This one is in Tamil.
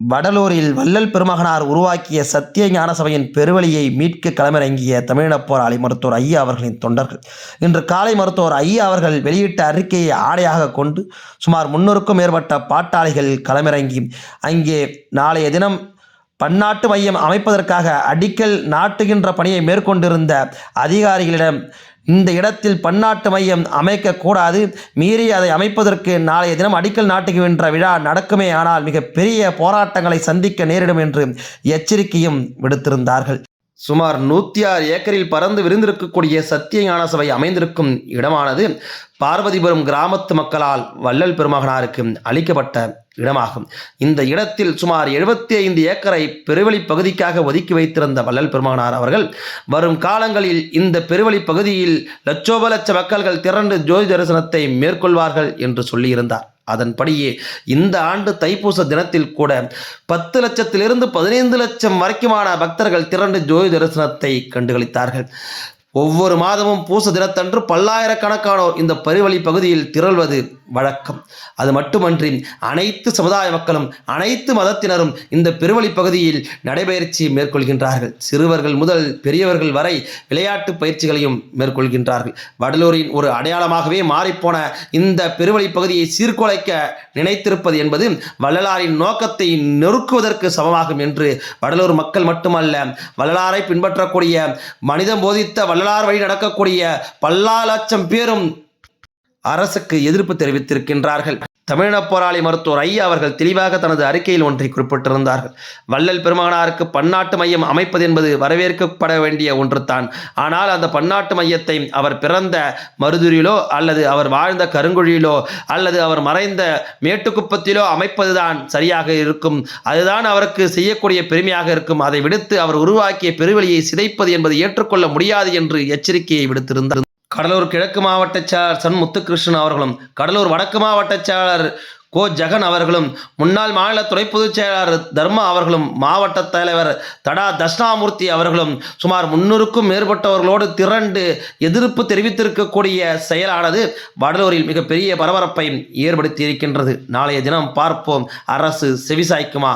வடலூரில் வள்ளல் பெருமகனார் உருவாக்கிய சத்திய ஞான சபையின் பெருவழியை மீட்க களமிறங்கிய தமிழினப் போராளி மருத்துவர் ஐயா அவர்களின் தொண்டர்கள். இன்று காலை மருத்துவர் ஐயா அவர்கள் வெளியிட்ட அறிக்கையை ஆடையாக கொண்டு சுமார் முன்னூறுக்கும் மேற்பட்ட பாட்டாளிகள் களமிறங்கி அங்கே நாளைய தினம் பன்னாட்டு மையம் அமைப்பதற்காக அடிக்கல் நாட்டுகின்ற பணியை மேற்கொண்டிருந்த அதிகாரிகளிடம் இந்த இடத்தில் பன்னாட்டு மையம் அமைக்கக்கூடாது. மீறி அதை அமைப்பதற்கு நாளைய தினம் அடிக்கல் நாட்டுகின்ற விழா நடக்குமே ஆனால் மிகப்பெரிய போராட்டங்களை சந்திக்க நேரிடும் என்று எச்சரிக்கையும் விடுத்திருந்தார்கள். சுமார் நூற்றி ஆறு ஏக்கரில் பறந்து விரிந்திருக்கக்கூடிய சத்திய ஞான சபை அமைந்திருக்கும் இடமானது பார்வதிபுரம் கிராமத்து மக்களால் வள்ளல் பெருமகனாருக்கு அளிக்கப்பட்ட இடமாகும். இந்த இடத்தில் சுமார் எழுபத்தி ஐந்து ஏக்கரை பெருவெளி பகுதிக்காக ஒதுக்கி வைத்திருந்த வள்ளல் பெருமகனார் அவர்கள் வரும் காலங்களில் இந்த பெருவெளி பகுதியில் லட்சோப லட்ச மக்கள்கள் திரண்டு ஜோதி தரிசனத்தை மேற்கொள்வார்கள் என்று சொல்லியிருந்தார். அதன்படியே இந்த ஆண்டு தைப்பூச தினத்தில் கூட பத்து லட்சத்திலிருந்து பதினைந்து லட்சம் வரைக்குமான பக்தர்கள் திரண்டு ஜோதி தரிசனத்தை கண்டுகளித்தார்கள். ஒவ்வொரு மாதமும் பூச தினத்தன்று பல்லாயிரக்கணக்கானோர் இந்த பரிவழி பகுதியில் திரள்வது வழக்கம். அது மட்டுமன்றி அனைத்து சமுதாய மக்களும் அனைத்து மதத்தினரும் இந்த பெருவழி பகுதியில் நடைபயிற்சி மேற்கொள்கின்றார்கள். சிறுவர்கள் முதல் பெரியவர்கள் வரை விளையாட்டு பயிற்சிகளையும் மேற்கொள்கின்றார்கள். வடலூரின் ஒரு அடையாளமாகவே மாறிப்போன இந்த பெருவழி பகுதியை சீர்குலைக்க நினைத்திருப்பது என்பது வள்ளலாரின் நோக்கத்தை நெருக்குவதற்கு சமமாகும் என்று வடலூர் மக்கள் மட்டுமல்ல வள்ளலாரை பின்பற்றக்கூடிய மனிதம் போதித்த வள்ளலார் வழி நடக்கக்கூடிய பல்லா லட்சம் பேரும் அரசுக்கு எதிர்ப்பு தெரிவித்திருக்கின்றார்கள். தமிழின போராளி மருத்துவர் ஐயா அவர்கள் தெளிவாக தனது அறிக்கையில் ஒன்றை குறிப்பிட்டிருந்தார்கள். வள்ளல் பெருமகனாருக்கு பன்னாட்டு மையம் அமைப்பது என்பது வரவேற்கப்பட வேண்டிய ஒன்றுதான். ஆனால் அந்த பன்னாட்டு மையத்தை அவர் பிறந்த மருதுரியிலோ அல்லது அவர் வாழ்ந்த கருங்குழியிலோ அல்லது அவர் மறைந்த மேட்டுக்குப்பத்திலோ அமைப்பதுதான் சரியாக இருக்கும். அதுதான் அவருக்கு செய்யக்கூடிய பெருமையாக இருக்கும். அதை விடுத்து அவர் உருவாக்கிய பெருவெளியை சிதைப்பது என்பது ஏற்றுக்கொள்ள முடியாது என்று எச்சரிக்கையை விடுத்திருந்தார். கடலூர் கிழக்கு மாவட்ட சன் முத்துகிருஷ்ணன் அவர்களும் கடலூர் வடக்கு மாவட்ட கோ ஜெகன் அவர்களும் முன்னாள் மாநில துணை பொதுச் செயலாளர் தர்மா அவர்களும் மாவட்ட தலைவர் தடா தட்சிணாமூர்த்தி அவர்களும் சுமார் முன்னூறுக்கும் மேற்பட்டவர்களோடு திரண்டு எதிர்ப்பு தெரிவித்திருக்கக்கூடிய செயலானது வடலூரில் மிகப்பெரிய பரபரப்பை ஏற்படுத்தி இருக்கின்றது நாளைய தினம் பார்ப்போம். அரசு செவிசாய்க்குமா?